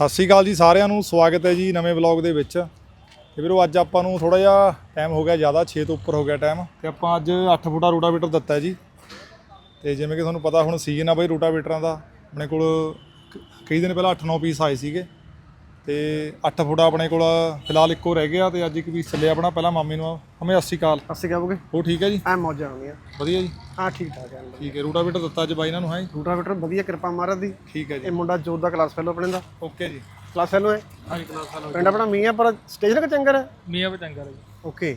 ਸਤਿ ਸ਼੍ਰੀ ਅਕਾਲ ਜੀ ਸਾਰਿਆਂ ਨੂੰ, ਸਵਾਗਤ ਹੈ ਜੀ ਨਵੇਂ ਵਲੌਗ ਦੇ ਵਿੱਚ। ਤੇ ਵੀਰੋ, ਅੱਜ ਆਪਾਂ ਨੂੰ ਥੋੜਾ ਜਿਹਾ ਟਾਈਮ ਹੋ ਗਿਆ ਜ਼ਿਆਦਾ 6 ਤੋਂ ਉੱਪਰ ਹੋ ਗਿਆ ਟਾਈਮ ਤੇ ਆਪਾਂ ਅੱਜ 8 ਫੁੱਟਾ ਰੋਟਾਵੇਟਰ ਦਿੱਤਾ ਜੀ। ਤੇ ਜਿਵੇਂ ਕਿ ਤੁਹਾਨੂੰ ਪਤਾ, ਹੁਣ ਸੀਜ਼ਨ ਆ ਬਈ ਰੋਟਾਵੇਟਰਾਂ ਦਾ। ਆਪਣੇ ਕੋਲ ਕ- ਕਈ ਦਿਨ ਪਹਿਲਾਂ 8-9 ਪੀਸ ਆਏ ਸੀਗੇ। ਤੇ 8 ਫੁੱਟਾ ਆਪਣੇ ਕੋਲ ਫਿਲਹਾਲ ਇੱਕੋ ਰਹਿ ਗਿਆ ਤੇ ਅੱਜ ਇੱਕ ਪੀਸ ਚੱਲਿਆ ਆਪਣਾ ਪਹਿਲਾਂ ਮਾਮੀ ਨੂੰ। ਹਮੇ 80 ਕਾਲ ਅਸੀਂ ਕਹੋਗੇ ਉਹ ਠੀਕ ਹੈ ਜੀ? ਐ ਮੌਜਾਂ ਆਉਂਦੀਆਂ ਵਧੀਆ ਜੀ? ਹਾਂ ਠੀਕ ਠਾਕ ਹੈ। ਠੀਕ ਹੈ ਰੋਟਾਵੇਟਰ ਦਿੱਤਾ ਅੱਜ ਬਾਈ ਇਹਨਾਂ ਨੂੰ ਹੈ ਜੀ? ਰੂਟਾਵੇਟਰ ਵਧੀਆ ਕਿਰਪਾ ਮਹਾਰਾਜ ਦੀ। ਠੀਕ ਹੈ ਜੀ। ਇਹ ਮੁੰਡਾ ਜੋਤ ਦਾ ਕਲਾਸ ਫੈਲੋ ਆਪਣੇ ਦਾ। ਓਕੇ ਜੀ। ਕਲਾਸ ਫੈਲੋ ਹੈ? ਹਾਂਜੀ ਕਲਾਸ ਹਾਲ ਪਿੰਡ ਆਪਣਾ ਮੀਆਂ ਪਰ ਸਟੇਜ ਨਾ ਚੰਗਰ ਹੈ ਮੀਆਂ ਬਚੰਗਾ ਜੀ। ਓਕੇ।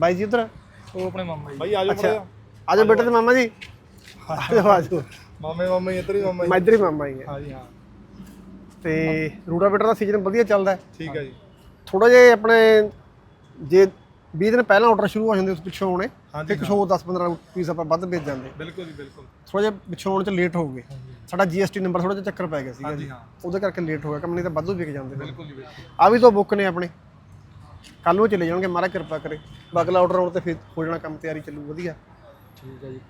ਬਾਈ ਜੀ ਉਧਰ? ਉਹ ਆਪਣੇ ਮਾਮਾ ਜੀ। ਬਾਈ ਆਜੋ ਮੜਿਆ ਆਜੋ ਬੇਟੇ ਤੇ ਮਾਮਾ ਜੀ। ਆਜੋ ਆਜੋ ਮਾਮੇ ਮਾਮੇ ਇੱਧਰ ਹੀ ਮਾਮਾ ਜੀ। ਮੈਂ ਇੱਧਰ ਹੀ ਮਾਮਾ ਹੀ ਹੈ ਹਾਂਜੀ ਹਾਂ। ਤੇ ਰੂਟਾਵੇਟਰ ਦਾ ਸੀਜ਼ਨ ਵਧੀਆ ਚੱਲਦਾ ਹੈ। ਠੀਕ ਹੈ ਜੀ। ਥੋੜਾ ਜਿਹਾ ਆਪਣੇ ਜੇ 20 ਦਿਨ ਪਹਿਲਾਂ ਆਰਡਰ ਸ਼ੁਰੂ ਹੋ ਜਾਂਦੇ ਉਸ ਪਿੱਛੋਂ ਆਉਣੇ ਤੇ ਕੁਛ ਹੋਰ 10-15 ਪੀਸ ਆਪਾਂ ਵੱਧ ਵੇਚ ਜਾਂਦੇ। ਬਿਲਕੁਲ ਜੀ ਬਿਲਕੁਲ। ਥੋੜਾ ਜਿਹਾ ਪਿੱਛੋਂ ਆਉਣ ਚ ਲੇਟ ਹੋ ਗਏ। ਸਾਡਾ GST ਨੰਬਰ ਥੋੜਾ ਜਿਹਾ ਚੱਕਰ ਪੈ ਗਿਆ ਸੀਗਾ ਹਾਂਜੀ ਜੀ। ਹਾਂ। ਉਹਦੇ ਕਰਕੇ ਲੇਟ ਹੋ ਗਿਆ ਕੰਮ ਨਹੀਂ ਤਾਂ ਵਾਧੂ ਵਿਕ ਜਾਂਦੇ ਬਿਲਕੁਲ ਜੀ ਬਿਲਕੁਲ। ਆ ਵੀ ਦੋ ਬੁੱਕ ਨੇ ਆਪਣੇ। ਕੱਲ ਨੂੰ ਚਲੇ ਜਾਣਗੇ ਮਹਾਰਾਜ ਕਿਰਪਾ ਕਰੇ। ਬਗਲਾ ਆਰਡਰ ਆਉਣ ਤੇ ਫਿਰ ਹੋ ਜਾਣਾ ਕੰਮ ਤਿਆਰੀ ਚੱਲੂ ਵਧੀਆ। ਠੀਕ ਹੈ ਜੀ।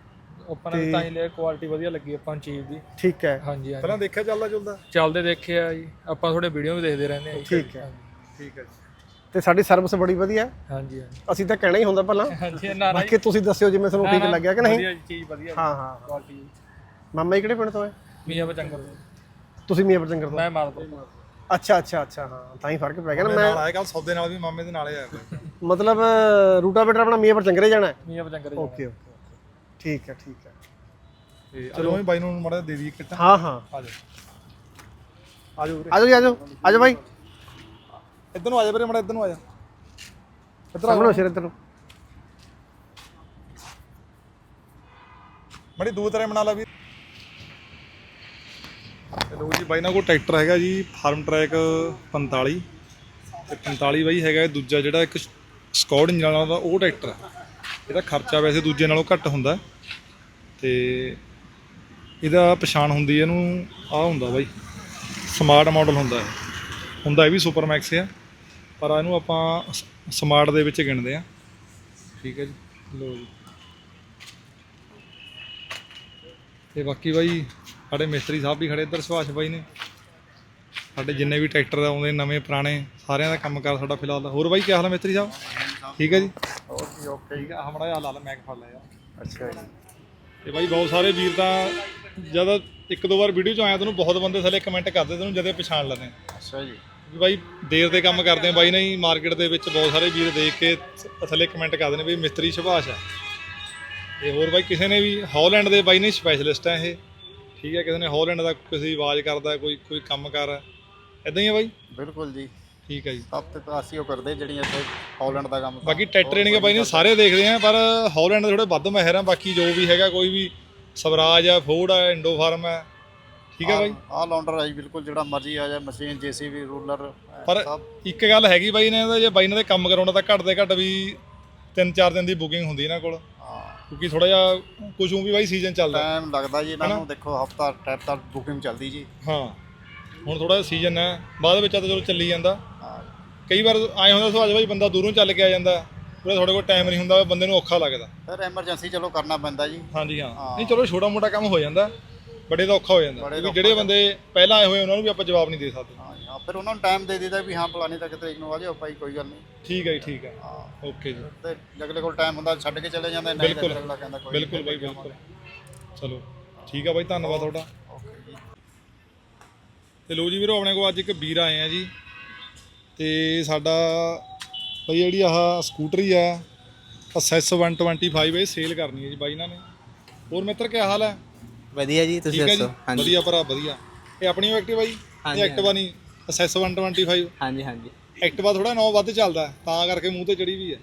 ਆਪਾਂ ਨੇ ਤਾਂ ਹੀ ਲਿਆ ਕੁਆਲਿਟੀ ਵਧੀਆ ਲੱਗੀ ਆਪਾਂ ਨੂੰ ਚੀਜ਼ ਦੀ। ਠੀਕ ਹੈ। ਹਾਂਜੀ ਹਾਂਜੀ। ਪਹਿਲਾਂ ਦੇਖਿਆ ਚੱਲਦਾ ਚੱਲਦਾ ਚੱਲਦੇ ਦੇਖੇ ਆ ਜੀ। ਆਪਾਂ ਥੋੜੇ ਵੀਡੀਓ ਵੀ ਦੇਖਦੇ ਰਹਿੰਦੇ ਆ ਜੀ। ਠੀਕ ਹੈ। ਠੀਕ ਹੈ ਜੀ। ਤੇ ਸਾਡੀ ਸਰਵਿਸ ਬੜੀ ਵਧੀਆ। ਹੈ। ਹਾਂਜੀ ਹਾਂਜੀ। ਅਸੀਂ ਤਾਂ ਕਹਿਣਾ ਹੀ ਹੁੰਦਾ ਪਹਿਲਾਂ। ਹਾਂਜੀ ਨਾ ਨਾ ਬਾਕੀ ਤੁਸੀਂ ਦੱਸਿਓ ਜਿਵੇਂ ਤੁਹਾਨੂੰ ਠੀਕ ਲੱਗਿਆ ਕਿ ਨਹੀਂ? ਵਧੀਆ ਜੀ, ਚੀਜ਼ ਵਧੀਆ ਹਾਂ ਹਾਂ ਕੁਆਲਿਟੀ ਮਾਮਾ ਜੀ ਕਿਹੜੇ ਪਿੰਡ ਤੋਂ ਹੈ? ਮੀਆਂ ਬਚੰਗਾ ਤੁਸੀਂ ਮੀਆਂ ਪਰਜੰਗਰ ਤੋਂ? ਮੈਂ ਮਾਰ ਦੋ ਅੱਛਾ ਅੱਛਾ ਅੱਛਾ। ਹਾਂ ਤਾਂ ਹੀ ਫ਼ਰਕ ਪੈ ਗਿਆ ਨਾ। ਮੈਂ ਮੈਂ ਨਾਲ ਆਇਆ ਕੱਲ ਸੌਦੇ ਨਾਲ ਵੀ ਮਾਮੇ ਦੇ ਨਾਲ ਹੀ ਆਇਆ। ਹੋਇਆ। ਮਤਲਬ ਰੂਟਾਵੇਟਰ ਆਪਣਾ ਮੀਆਂ ਪਰਜੰਗਰੇ ਜਾਣਾ ਹੈ? ਮੀਆਂ ਓਕੇ ਓਕੇ। ਠੀਕ ਹੈ ਠੀਕ ਹੈ। ਤੇ ਚਲੋ। ਵੀ ਬਾਈ ਨੂੰ ਮੜਾ ਦੇ ਦਈਏ ਕਿੱਟ। ਹਾਂ ਹਾਂ। ਆ ਜਾ ਆ ਜਾ ਉਰੇ। ਆਜੋ ਜੀ ਆਜੋ ਆਜੋ ਬਾਈ। ਇੱਧਰ ਨੂੰ ਆ ਜਾ ਵੀਰੇ ਮੜਾ ਇੱਧਰ ਨੂੰ ਆ ਜਾ। ਇੱਧਰ ਆ ਸਾਹਮਣੇ ਸਿਰ ਇੱਧਰ ਨੂੰ। ਮੜੀ ਦੂਰ ਤਰ੍ਹਾਂ ਬਣਾ ਲਾ ਵੀ ਚਲੋ ਜੀ ਬਾਈ ਨਾਲ ਕੋਲ ਟਰੈਕਟਰ ਹੈਗਾ ਜੀ ਫਾਰਮ ਟਰੈਕ 45 ਤੇ 45 ਬਾਈ ਹੈਗਾ ਇਹ ਦੂਜਾ ਜਿਹੜਾ ਇੱਕ ਸਕੌਡ ਇੰਜਨ ਵਾਲਾ ਉਹ ਟਰੈਕਟਰ ਹੈ। ਇਹਦਾ ਖਰਚਾ ਵੈਸੇ ਦੂਜੇ ਨਾਲੋਂ ਘੱਟ ਹੁੰਦਾ ਤੇ ਇਹਦਾ ਪਛਾਣ ਹੁੰਦੀ ਹੈ ਇਹਨੂੰ ਆ ਹੁੰਦਾ ਬਾਈ ਸਮਾਰਟ ਮਾਡਲ ਹੁੰਦਾ ਹੈ। ਹੁੰਦਾ ਇਹ ਵੀ ਸੁਪਰ ਮੈਕਸ ਆ, ਪਰ ਇਹਨੂੰ ਆਪਾਂ ਸਮਾਰਟ ਦੇ ਵਿੱਚ ਗਿਣਦੇ ਆ ਠੀਕ ਹੈ ਜੀ ਲੋ ਜੀ। ਤੇ ਬਾਕੀ ਬਾਈ, ਸਾਡੇ ਮਿਸਤਰੀ ਸਾਹਿਬ ਵੀ ਖੜੇ ਇੱਧਰ, ਸੁਭਾਸ਼ ਬਾਈ ਨੇ। ਸਾਡੇ ਜਿੰਨੇ ਵੀ ਟਰੈਕਟਰ ਆਉਂਦੇ ਨਵੇਂ ਪੁਰਾਣੇ ਸਾਰਿਆਂ ਦਾ ਕੰਮ ਕਰ ਸਾਡਾ ਫਿਲਹਾਲ ਹੋਰ ਬਾਈ, ਕੀ ਹਾਲ ਹੈ ਮਿਸਤਰੀ ਸਾਹਿਬ? ਠੀਕ ਹੈ ਜੀ। ਓਕੇ ਓਕੇ ਠੀਕ ਹੈ ਹਮੜਾ ਹਾਲ ਹਾਲ ਮੈਂ ਫੜ ਲਿਆ। ਯਾਰ ਅੱਛਾ ਜੀ। ਤੇ ਬਾਈ ਬਹੁਤ ਸਾਰੇ ਵੀਰ ਤਾਂ ਜਦ ਇੱਕ ਦੋ ਵਾਰ ਵੀਡੀਓ ਚ ਆਇਆ ਤੈਨੂੰ ਬਹੁਤ ਬੰਦੇ ਥੱਲੇ ਕਮੈਂਟ ਕਰਦੇ ਤੈਨੂੰ ਜਦੇ ਪਛਾਣ ਲੈਂਦੇ ਅੱਛਾ ਜੀ। ਵੀ ਬਾਈ ਦੇਰ ਤੇ ਕੰਮ ਕਰਦੇ ਆ। ਬਾਈ ਨਹੀਂ ਮਾਰਕੀਟ ਦੇ ਵਿੱਚ ਬਹੁਤ ਸਾਰੇ ਵੀਰ ਦੇਖ ਕੇ ਥੱਲੇ ਕਮੈਂਟ ਕਰਦੇ ਨੇ ਵੀ ਮਿਸਤਰੀ ਸੁਭਾਸ਼ ਆ। ਤੇ ਹੋਰ ਬਾਈ ਕਿਸੇ ਨੇ ਵੀ ਹਾਲੈਂਡ ਦੇ ਬਾਈ ਨੇ ਸਪੈਸ਼ਲਿਸਟ ਆ ਇਹ। ਠੀਕ ਹੈ ਕਿਸੇ ਨੇ ਹਾਲੈਂਡ ਦਾ ਕਿਸੇ ਦੀ ਆਵਾਜ਼ ਕਰਦਾ ਕੋਈ ਕੋਈ ਕੰਮ ਕਰ। ਇਦਾਂ ਹੀ ਆ ਬਾਈ? ਬਿਲਕੁਲ ਜੀ। ਠੀਕ ਹੈ ਜੀ। ਸਭ ਤੇ ਤਾਂ ਅਸੀਂ ਉਹ ਕਰਦੇ ਜਿਹੜੀਆਂ ਇੱਥੇ ਹਾਲੈਂਡ ਦਾ ਕੰਮ ਬਾਕੀ ਟਰੈਕਟਰ ਰੇਣਗੇ ਬਾਈ ਨੇ ਸਾਰੇ ਦੇਖਦੇ ਆ ਪਰ ਹਾਲੈਂਡ ਦੇ ਥੋੜੇ ਵੱਧ ਮਾਹਿਰ ਆ ਬਾਕੀ ਜੋ ਵੀ ਹੈਗਾ ਕੋਈ ਵੀ ਸਵਰਾਜ ਆ ਫੋਰਡ ਆ ਇੰਡੋ ਫਾਰਮ ਆ ਠੀਕ ਹੈ ਬਾਈ? ਆਹ ਲਾਉਂਡਰ ਹੈ ਜੀ ਬਿਲਕੁਲ ਜਿਹੜਾ ਮਰਜ਼ੀ ਆ ਜਾ ਮਸ਼ੀਨ ਜੀਸੀਬੀ ਰੂਲਰ ਪਰ ਇੱਕ ਗੱਲ ਹੈਗੀ ਬਾਈ ਨੇ ਜੇ ਬਾਈ ਨੇ ਤੇ ਕੰਮ ਕਰਾਉਣਾ ਤਾਂ ਘੱਟ ਦੇ ਘੱਟ ਵੀ 3-4 ਦਿਨ ਦੀ ਬੁਕਿੰਗ ਹੁੰਦੀ ਇਹਨਾਂ ਕੋਲ। ਕਿਉਂਕਿ ਥੋੜਾ ਜਿਹਾ ਕੁਝ ਵੀ ਬਾਈ ਸੀਜ਼ਨ ਚੱਲਦਾ। ਟਾਈਮ ਲੱਗਦਾ ਜੀ ਇਹਨਾਂ ਨੂੰ ਦੇਖੋ ਹਫਤਾ ਟੈਪ ਤੱਕ ਬੁਕਿੰਗ ਚੱਲਦੀ ਜੀ। ਹਾਂ। ਹੁਣ ਥੋੜਾ ਜਿਹਾ ਸੀਜ਼ਨ ਹੈ ਬਾਅਦ ਵਿੱਚ ਤਾਂ ਚਲੋ ਚੱਲੀ ਜਾਂਦਾ। ਕਈ ਵਾਰ ਆਏ ਹੁੰਦਾ ਸੁਭਾਜ ਬਾਈ ਬੰਦਾ ਦੂਰੋਂ ਚੱਲ ਕੇ ਆ ਜਾਂਦਾ ਉਹਦਾ ਤੁਹਾਡੇ ਕੋਲ ਟਾਈਮ ਨਹੀਂ ਹੁੰਦਾ ਬੰਦੇ ਨੂੰ ਔਖਾ ਲੱਗਦਾ। ਫਿਰ ਐਮਰਜੈਂਸੀ ਚਲੋ ਕਰਨਾ ਪੈਂਦਾ ਜੀ। ਹਾਂਜੀ ਹਾਂ। ਨਹੀਂ ਚਲੋ ਛੋਟਾ ਮੋਟਾ ਕੰਮ ਹੋ ਜਾਂਦਾ ਬੜੇ ਦਾ ਔਖਾ ਹੋ ਜਾਂਦਾ। ਕਿਉਂਕਿ ਜਿਹੜੇ ਬੰਦੇ ਪਹਿਲਾਂ ਆਏ ਹੋਏ ਉਹਨਾਂ ਨੂੰ ਵੀ ਆਪਾਂ ਜਵਾਬ ਨਹੀਂ ਦੇ ਸਕਦੇ। ਹਾਂ ਫਿਰ ਉਹਨਾਂ ਨੂੰ ਟਾਈਮ ਦੇ ਦਿੱਤਾ ਵੀ ਹਾਂ ਫਲਾਣੀ ਤੱਕ ਤਰੀਕ ਨੂੰ ਆ ਜਾਓ ਭਾਈ ਕੋਈ ਗੱਲ ਨਹੀਂ। ਠੀਕ ਹੈ ਜੀ ਠੀਕ ਹੈ। ਹਾਂ। ਓਕੇ ਜੀ। ਤੇ ਅਗਲੇ ਕੋਲ ਟਾਈਮ ਹੁੰਦਾ ਛੱਡ ਕੇ ਚਲੇ ਜਾਂਦੇ ਨਹੀਂ ਬਿਲਕੁਲ। ਅਗਲਾ ਕਹਿੰਦਾ ਕੋਈ ਬਿਲਕੁਲ ਬਾਈ ਬਿਲਕੁਲ। ਚਲੋ ਠੀਕ ਆ ਬਾਈ ਧੰਨਵਾਦ ਤੁਹਾਡਾ। ਓਕੇ ਜੀ। ਤੇ ਲੋ ਜੀ ਵੀਰੋ ਆਪਣੇ ਕੋਲ ਅੱਜ ਇੱਕ ਵੀਰ ਆਏ ਆ ਜੀ। ਤੇ ਸਾਡਾ ਬਈ ਜਿਹੜੀ ਆਹ ਸਕੂਟਰੀ ਆ ਅਸੈਸ 125 ਇਹ ਸੇਲ ਕਰਨੀ ਹੈ ਜੀ ਬਾਈ ਇਹਨਾਂ ਨੇ। ਹੋਰ ਮਿੱਤਰ ਕੀ ਹਾਲ ਹੈ? ਵਧੀਆ ਜੀ ਤੁਸੀਂ ਠੀਕ ਹੈ ਜੀ? ਦੱਸੋ? ਹਾਂਜੀ। ਵਧੀਆ ਭਰਾ ਵਧੀਆ। ਇਹ ਆਪਣੀ ਐਕਟਿਵਾ ਜੀ? ਇਹ ਹਾਂਜੀ, ਐਕਟਿਵਾ ਨਹੀਂ ਅਸੈਸ 125 ਹਾਂਜੀ ਹਾਂਜੀ। ਐਕਟਿਵਾ ਥੋੜਾ ਨੌ ਵੱਧ ਚੱਲਦਾ ਹੈ, ਤਾਂ ਕਰਕੇ ਮੂੰਹ ਤੇ ਚੜੀ ਵੀ ਹੈ।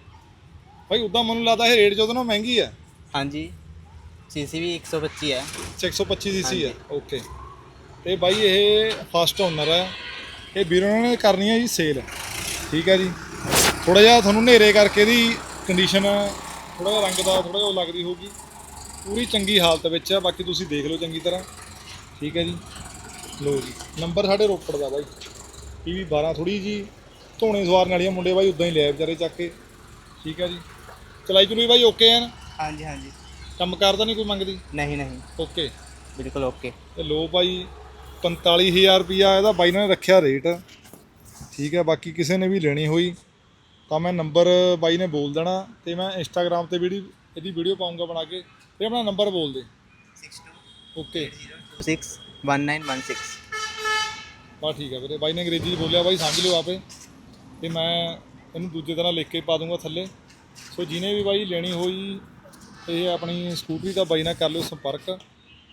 ਬਾਈ ਉਦਾਂ ਮੈਨੂੰ ਲੱਗਦਾ ਇਹ ਰੇਟ ਜਦੋਂ ਨਾ ਮਹਿੰਗੀ ਹੈ। ਹਾਂਜੀ। ਸੀਸੀ ਵੀ 125 ਹੈ। 625 ਸੀਸੀ ਹੈ। ਓਕੇ ਤੇ ਬਾਈ ਇਹ ਫਸਟ ਓਨਰ ਹੈ। ਇਹ ਵੀਰ ਨੇ ਕਰਨੀ ਹੈ ਜੀ ਸੇਲ ਠੀਕ ਹੈ ਜੀ। ਥੋੜਾ ਜਿਹਾ ਤੁਹਾਨੂੰ ਹਨੇਰੇ ਕਰਕੇ ਦੀ ਕੰਡੀਸ਼ਨ ਥੋੜਾ ਜਿਹਾ ਰੰਗ ਦਾ ਥੋੜਾ ਜਿਹਾ ਲੱਗਦੀ ਹੋਊਗੀ। ਪੂਰੀ ਚੰਗੀ ਹਾਲਤ ਵਿੱਚ ਹੈ ਬਾਕੀ ਤੁਸੀਂ ਦੇਖ ਲਓ ਚੰਗੀ ਤਰ੍ਹਾਂ। ਠੀਕ ਹੈ ਜੀ। ਲੋ ਜੀ ਨੰਬਰ ਸਾਡੇ ਰੋਪੜ ਦਾ ਬਾਈ। ਪੀਵੀ 12 ਥੋੜੀ ਜੀ ਧੋਣੇ ਸਵਾਰਨ ਵਾਲੀਆਂ ਮੁੰਡੇ ਬਾਈ ਉਦਾਂ ਹੀ ਲਿਆ ਵਿਚਾਰੇ ਚੱਕ ਕੇ। ਠੀਕ ਹੈ ਜੀ। ਚਲਾਈ ਚੁਲੀ ਬਾਈ ਓਕੇ ਐਨ ਹਾਂਜੀ ਹਾਂਜੀ। ਕੰਮ ਕਰਦਾ ਨਹੀਂ ਕੋਈ ਮੰਗਦੀ? ਨਹੀਂ ਨਹੀਂ। ਓਕੇ ਬਿਲਕੁਲ ਓਕੇ ਤੇ ਲੋ ਭਾਈ 45000 ਰੁਪਿਆ ਇਹਦਾ ਬਾਈ ਨੇ ਰੱਖਿਆ ਰੇਟ ਠੀਕ ਹੈ ਬਾਕੀ ਕਿਸੇ ਨੇ ਵੀ ਲੈਣੀ ਹੋਈ ਤਾਂ ਮੈਂ ਨੰਬਰ ਬਾਈ ਨੇ ਬੋਲ ਦੇਣਾ ਤੇ ਮੈਂ ਇੰਸਟਾਗ੍ਰam ਤੇ ਵੀਡੀਓ ਇਹਦੀ ਵੀਡੀਓ ਪਾਉਂਗਾ ਬਣਾ ਕੇ ਤੇ ਆਪਣਾ ਨੰਬਰ ਬੋਲ ਦੇ। ਓਕੇ 61916 ਬਸ ਠੀਕ ਹੈ ਵੀਰੇ ਬਾਈ ਨੇ ਅੰਗਰੇਜ਼ੀ ਬੋਲਿਆ ਬਾਈ ਸਮਝ ਲਿਓ ਆਪੇ। ਤੇ ਮੈਂ ਇਹਨੂੰ ਦੂਜੇ ਤਰ੍ਹਾਂ ਲਿਖ ਕੇ ਪਾ ਦੂੰਗਾ ਥੱਲੇ। ਸੋ ਜਿਹਨੇ ਵੀ ਬਾਈ ਲੈਣੀ ਹੋਈ ਇਹ ਆਪਣੀ ਸਕੂਟਰੀ ਦਾ ਬਾਈ ਨਾਲ ਕਰ ਲਿਓ ਸੰਪਰਕ।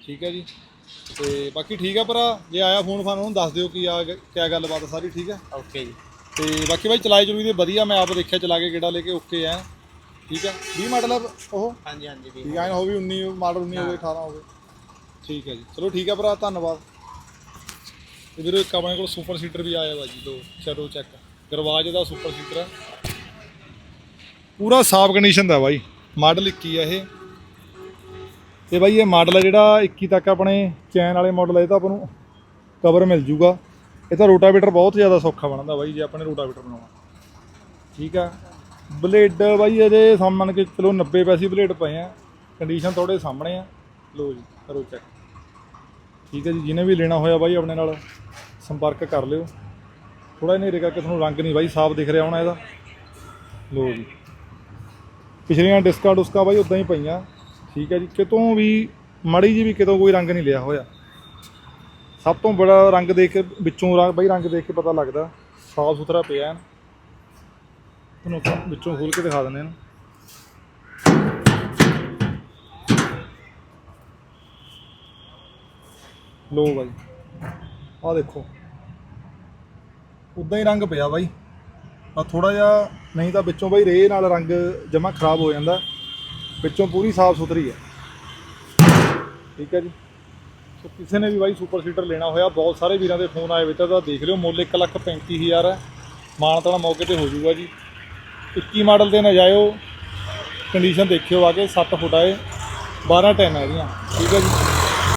ਠੀਕ ਹੈ ਜੀ। ਤੇ ਬਾਕੀ ਠੀਕ ਹੈ ਭਰਾ ਜੇ ਆਇਆ ਫੋਨ ਫਾਨ ਉਹਨੂੰ ਦੱਸ ਦਿਓ ਕੀ ਆ ਕਿਆ ਗੱਲਬਾਤ ਆ ਸਾਰੀ ਠੀਕ ਹੈ ਓਕੇ ਜੀ। ਤੇ ਬਾਕੀ ਬਾਈ ਚਲਾਈ ਚਲੂਈ ਦੇ ਵਧੀਆ ਮੈਂ ਆਪ ਦੇਖਿਆ ਚਲਾ ਕੇ ਗੇੜਾ ਲੈ ਕੇ ਓਕੇ ਆ ਠੀਕ ਹੈ 20 ਮਾਡਲ ਆ ਉਹ? ਹਾਂਜੀ ਹਾਂਜੀ ਵੀ ਠੀਕ ਹੈ ਹੋ ਵੀ 19 ਮਾਡਲ 19 ਹੋਵੇ 18 ਹੋਵੇ। ਠੀਕ ਹੈ ਜੀ। ਚਲੋ ਠੀਕ ਹੈ ਭਰਾ ਧੰਨਵਾਦ। ਤੇ ਵੀਰੋ ਇੱਕ ਆਪਣੇ ਕੋਲ ਸੁਪਰ ਸੀਟਰ ਵੀ ਆਇਆ ਵਾ ਜੀ ਦੋ ਚਲੋ ਚੈੱਕ। ਗਰਵਾਜ ਦਾ ਸੁਪਰ ਸੀਟਰ ਹੈ ਪੂਰਾ ਸਾਫ਼ ਕੰਡੀਸ਼ਨ ਦਾ ਬਾਈ ਮਾਡਲ 21 ਹੈ ਇਹ। ਤੇ ਬਾਈ ਇਹ ਮਾਡਲ ਹੈ ਜਿਹੜਾ 21 ਤੱਕ ਆਪਣੇ ਚੈਨ ਵਾਲੇ ਮਾਡਲ ਹੈ ਇਹ ਤਾਂ ਆਪਾਂ ਨੂੰ ਕਵਰ ਮਿਲ ਜੂਗਾ। ਇਹ ਤਾਂ ਰੋਟਾਵੇਟਰ ਬਹੁਤ ਜ਼ਿਆਦਾ ਸੌਖਾ ਬਣਦਾ ਬਾਈ, ਜੇ ਆਪਾਂ ਨੇ ਰੋਟਾਵੇਟਰ ਬਣਾਉਣਾ। ਠੀਕ ਆ? ਬਲੇਡ ਬਾਈ ਇਹਦੇ ਸਾਹਮਣ ਕੇ ਚਲੋ 90 ਪੈਸੇ ਬਲੇਡ ਪਏ ਆ। ਕੰਡੀਸ਼ਨ ਥੋੜੇ ਸਾਹਮਣੇ ਆ। ਲੋ ਜੀ, ਕਰੋ ਚੈੱਕ ਠੀਕ ਹੈ ਜੀ, ਜਿਹਨੇ ਵੀ ਲੈਣਾ ਹੋਇਆ ਬਾਈ ਆਪਣੇ ਨਾਲ ਸੰਪਰਕ ਕਰ ਲਿਓ। ਥੋੜਾ ਹਨੇਰੇ ਕਰਕੇ ਤੁਹਾਨੂੰ ਰੰਗ ਨਹੀਂ ਬਾਈ, ਸਾਫ਼ ਦਿਖ ਰਿਹਾ ਹੋਣਾ ਇਹਦਾ। ਲੋ ਜੀ। ਪਿਛਲੀਆਂ ਡਿਸਕਾਂ ਡੁਸਕਾਂ ਬਾਈ ਉਦਾਂ ਹੀ ਪਈਆਂ। ਠੀਕ ਹੈ ਜੀ, ਕਿਤੋਂ ਵੀ ਮੜੀ ਜੀ ਵੀ ਕਿਤੋਂ ਕੋਈ ਰੰਗ ਨਹੀਂ ਲਿਆ ਹੋਇਆ। ਸਭ ਤੋਂ ਬੜਾ ਰੰਗ ਦੇਖ ਕੇ, ਵਿੱਚੋਂ ਰੰਗ ਬਾਈ ਰੰਗ ਦੇਖ ਕੇ ਪਤਾ ਲੱਗਦਾ, ਸਾਫ਼ ਸੁਥਰਾ ਪਿਆ ਐਨ ਤੁਹਾਨੂੰ ਆਪਾਂ ਵਿੱਚੋਂ ਖੋਲ ਕੇ ਦਿਖਾ ਦਿੰਦੇ ਹਾਂ। ਲੋ ਬਾਈ, ਆਹ ਦੇਖੋ। ਉਦਾਂ ਹੀ ਰੰਗ ਪਿਆ ਬਾਈ। ਆ ਥੋੜਾ ਜਿਹਾ, ਨਹੀਂ ਤਾਂ ਵਿੱਚੋਂ ਬਾਈ ਰੇ ਨਾਲ ਰੰਗ ਜਮਾ ਖਰਾਬ ਹੋ ਜਾਂਦਾ। ਵਿੱਚੋਂ ਪੂਰੀ ਸਾਫ਼ ਸੁਥਰੀ ਹੈ। ਠੀਕ ਹੈ ਜੀ। ਸੋ ਕਿਸੇ ਨੇ ਵੀ ਬਾਈ ਸੁਪਰ ਸੀਟਰ ਲੈਣਾ ਹੋਇਆ, ਬਹੁਤ ਸਾਰੇ ਵੀਰਾਂ ਦੇ ਫੋਨ ਆਏ ਵਿੱਚ, ਤਾਂ ਦੇਖ ਲਿਓ ਮੁੱਲ 135000 ਹੈ। ਮਾਨਤਾਣਾ ਮੌਕੇ ਤੇ ਹੋ ਜਾਊਗਾ ਜੀ। 21 ਮਾਡਲ ਦੇ ਨਾ ਜਾਇਓ ਕੰਡੀਸ਼ਨ ਦੇਖਿਓ ਆ ਕੇ 7 ਫੁੱਟ ਆਏ 12 ਟੈਨ ਹੈ ਇਹਦੀਆਂ। ਠੀਕ ਹੈ ਜੀ।